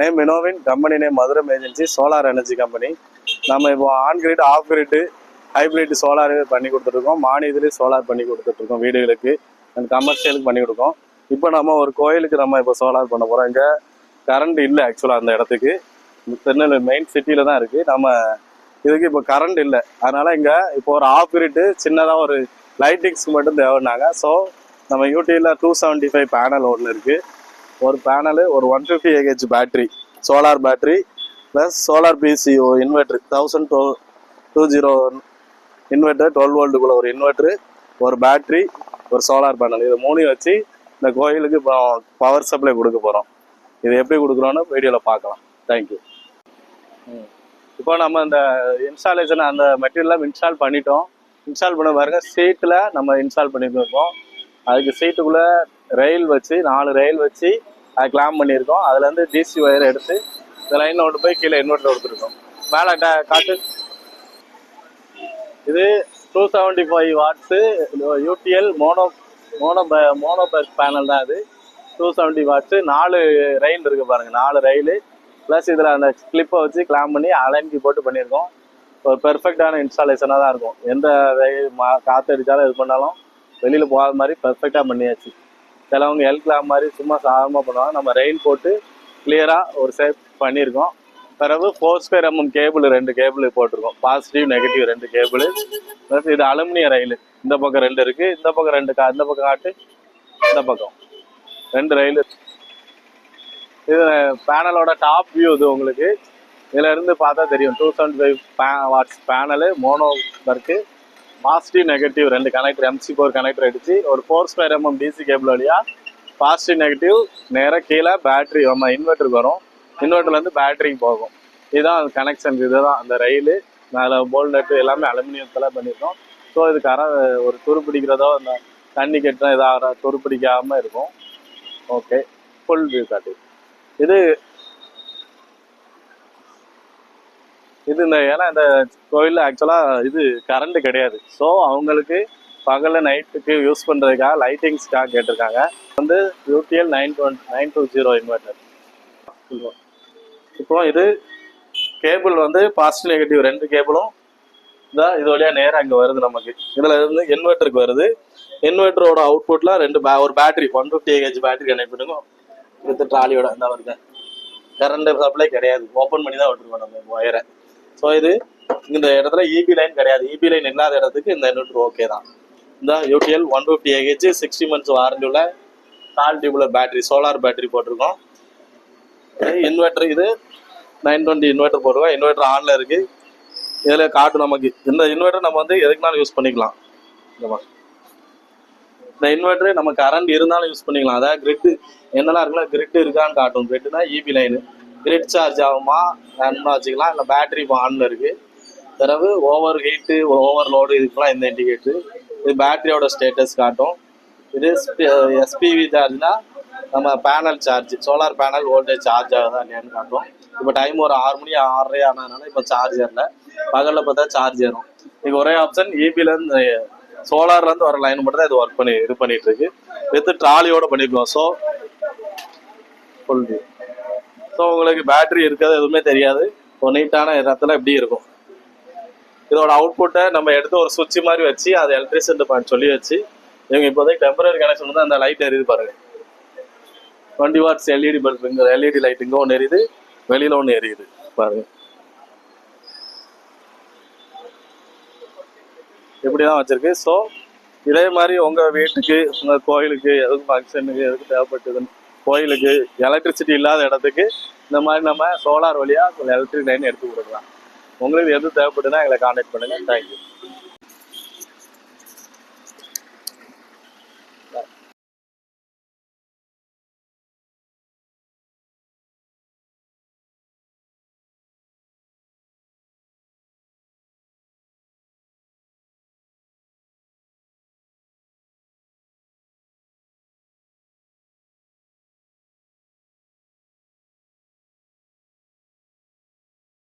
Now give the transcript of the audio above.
Name வினோவின் company name Madurai agency solar energy company நம்ம இப்போ on grid off grid hybrid solar பண்ணி கொடுத்துட்ருக்கோம் மானியத்துலேயும் solar பண்ணி கொடுத்துட்ருக்கோம் வீடுகளுக்கு. அண்ட் கமர்ஷியலுக்கு பண்ணி கொடுக்கோம். இப்போ நம்ம ஒரு கோயிலுக்கு நம்ம இப்போ சோலார் பண்ண போகிறோம் இங்கே கரண்ட் இல்லை ஆக்சுவலாக அந்த இடத்துக்கு. திருநெல்வேலி மெயின் சிட்டியில் தான் இருக்குது நம்ம இதுக்கு இப்போ கரண்ட் இல்லை. அதனால் இங்கே இப்போ ஒரு ஆஃப் கிரிட்டு சின்னதாக ஒரு லைட்டிங்ஸ்க்கு மட்டும் தேவைன்னாங்க. ஸோ நம்ம யூடியூபில் டூ செவன்ட்டி ஃபைவ் பேனல் ஒன்று இருக்குது ஒரு பேனலு ஒரு one fifty AH battery solar battery plus solar PCO inverter thousand two two zero inverter twelve வோல்ட்டுக்குள்ள ஒரு இன்வெர்ட்ரு ஒரு பேட்ரி ஒரு சோலார் பேனல் இது மூணையும் வச்சு இந்த கோயிலுக்கு இப்போ பவர் சப்ளை கொடுக்க போகிறோம் இது எப்படி கொடுக்குறோன்னு வீடியோவில் பார்க்கலாம். தேங்க்யூ இப்போ நம்ம இந்த இன்ஸ்டாலேஷன் அந்த மெட்டீரியல்லாம் இன்ஸ்டால் பண்ணிட்டோம். இன்ஸ்டால் பண்ண பாருங்க சீட்டில் நம்ம இன்ஸ்டால் பண்ணியிருக்கோம் அதுக்கு சீட்டுக்குள்ளே ரயில் வச்சு நாலு ரயில் வச்சு அதை கிளாம் பண்ணியிருக்கோம். அதுலேருந்து டிசி ஒயர் எடுத்து இந்த லைனில் கொண்டு போய் கீழே இன்வெர்ட்டர் கொடுத்துருக்கோம். மேலே டா- காட்டு. இது two seventy five watts UTL mono mono monoperc panel தான் அது டூ செவன்ட்டி வாட்ஸு நாலு ரயில் இருக்குது பாருங்கள் நாலு ரயில் ப்ளஸ் இதில் அந்த கிளிப்பை வச்சு கிளாம் பண்ணி அலைன்கி போட்டு பண்ணியிருக்கோம். ஒரு பெர்ஃபெக்டான இன்ஸ்டாலேஷனாக தான் இருக்கும். எந்த ரயில் மா காற்று அடித்தாலும் இது பண்ணாலும் வெளியில் போகாத மாதிரி பெர்ஃபெக்டாக பண்ணியாச்சு. சிலவங்க எல் மாதிரி சும்மா சாதாரணமாக பண்ணுவாங்க. நம்ம ரெயின் போட்டு கிளியராக ஒரு சேஃப் பண்ணியிருக்கோம். பிறகு ஃபோர் ஸ்கொயர் எம்எம் கேபிள் ரெண்டு கேபிள் போட்டிருக்கோம். பாசிட்டிவ் நெகட்டிவ் ரெண்டு கேபிள் ப்ளஸ் இது அலுமினிய ரயில் இந்த பக்கம் ரெண்டு இருக்குது இந்த பக்கம் ரெண்டு கா இந்த பக்கம் காட்டு. இந்த பக்கம். ரெண்டு ரயில் இது பேனலோட டாப் வியூ இது உங்களுக்கு. இதில் இருந்து பார்த்தா தெரியும். டூ செவன்டி ஃபைவ் பே வாட்ஸ் பேனலு மோனோ இருக்கு பாசிட்டிவ் நெகட்டிவ் ரெண்டு கனெக்டர் எம்சி ஃபோர் கனெக்டர் அடிச்சு ஒரு four square mm DC cable வழியாக பாசிட்டிவ் நெகட்டிவ் நேராக கீழே பேட்டரி நம்ம இன்வெர்ட்டருக்கு வரும். இன்வெர்ட்டர்லேருந்து பேட்டரிக்கு போகும். இதுதான் கனெக்ஷன் இதுதான் அந்த ரயில் மேலே போல் நட்டு எல்லாமே அலுமினியத்தில் பண்ணியிருக்கோம் ஸோ இது கர ஒரு துரு பிடிக்கிறதோ இந்த தண்ணி கட்டினா இதாக துரு பிடிக்காமல் இருக்கும். ஓகே ஃபுல் வியூ காட்டு. இது இது இந்த ஏன்னா இந்த கோயிலில் ஆக்சுவலாக இது கரண்ட்டு கிடையாது. ஸோ அவங்களுக்கு பகலில் நைட்டுக்கு யூஸ் பண்ணுறதுக்காக லைட்டிங்ஸ்க்காக கேட்டிருக்காங்க. வந்து UTL nine twenty nine two zero inverter இப்போ இது கேபிள் வந்து பாசிட்டிவ் நெகட்டிவ் ரெண்டு கேபிளும் தான் இது வழியாக நேராக இங்கே வருது நமக்கு. இதில் இருந்து இன்வெர்ட்டருக்கு வருது. இன்வெர்ட்டரோட அவுட்புட்டில் ரெண்டு பே ஒரு battery one fifty AH battery connect பண்ணுங்க. வித் ட்ராலியோட இந்த வருது கரண்ட் சப்ளை கிடையாது. ஓப்பன் பண்ணி தான் விட்டுருக்கோம் நம்ம ஒயரை ஸோ இது இந்த இடத்துல இபி லைன் கிடையாது. இபி லைன் இல்லாத இடத்துக்கு இந்த இன்வெர்டர் ஓகே தான். இந்த UTL one fifty AH sixty months warranty உள்ள கால் டியூப்ல பேட்டரி சோலார் பேட்டரி போட்டிருக்கோம். இன்வெர்டர் இது நைன் டுவெண்ட்டி இன்வெர்டர் போட்டிருக்கோம் இன்வெர்டர் ஆனில் இருக்குது இதில் காட்டும் நமக்கு. இந்த இன்வெர்டர் நம்ம வந்து எதுக்குனாலும் யூஸ் பண்ணிக்கலாம். இந்த இந்த இன்வெர்டர் நம்ம கரண்ட் இருந்தாலும் யூஸ் பண்ணிக்கலாம். அதாவது கிரிட் என்னெல்லாம் இருக்குல்ல கிரிட் இருக்கான்னு காட்டும். கிரிட்னா இபி லைனு கிரிட் சார்ஜ் ஆகுமா? வேணும்னா வச்சுக்கலாம் இல்லை பேட்டரி இப்போ ஆனில் இருக்கு. பிறகு ஓவர் ஹீட்டு ஓவர் லோடு இதுக்கெல்லாம் இந்த இண்டிகேட்டர் இது பேட்டரியோட ஸ்டேட்டஸ் காட்டும். இது எஸ்பிவி சார்ஜ்னா நம்ம panel charge solar panel voltage charge ஆகுதா இல்லையான்னு காட்டும். இப்போ டைம் ஒரு ஆறு மணி ஆறரை ஆனதுனால இப்போ சார்ஜ் ஏறல. பகலில் பார்த்தா சார்ஜ் ஏறும். இது ஒரே ஆப்ஷன் இபிலேருந்து சோலார்லேருந்து வர லைன் மட்டும் தான் இது ஒர்க் பண்ணி இது பண்ணிட்டு இருக்கு. வித் ட்ராலியோட பண்ணிருக்கோம். ஸோ ஃபுல் ஸோ உங்களுக்கு பேட்டரி இருக்கிறது எதுவுமே தெரியாது. ஒரு நீட்டான இடத்துல இப்படி இருக்கும். இதோட அவுட்புட்டை நம்ம எடுத்து ஒரு சுவிட்ச் மாதிரி வச்சு அதை எலக்ட்ரிசிட்டி பாயிண்ட் சொல்லி வச்சு இவங்க இப்போதைக்கு டெம்பரரி கனெக்ஷன் வந்து அந்த லைட் எரியுது பாருங்க. Twenty watts LED bulb LED light இங்கே ஒன்று எரியுது வெளியில் ஒன்று எரியுது பாருங்க. இப்படி தான் வச்சிருக்கு. ஸோ இதே மாதிரி உங்கள் வீட்டுக்கு உங்கள் கோயிலுக்கு எதுக்கு ஃபங்க்ஷனுக்கு எதுக்கு தேவைப்பட்டதுன்னு கோயிலுக்கு எலக்ட்ரிசிட்டி இல்லாத இடத்துக்கு இந்த மாதிரி நம்ம சோலார் வழியாக எலக்ட்ரிக் லைன் எடுத்து கொடுக்கலாம். உங்களுக்கு எது தேவைப்படுதுன்னா எங்களை காண்டாக்ட் பண்ணுங்கள் தேங்க்யூ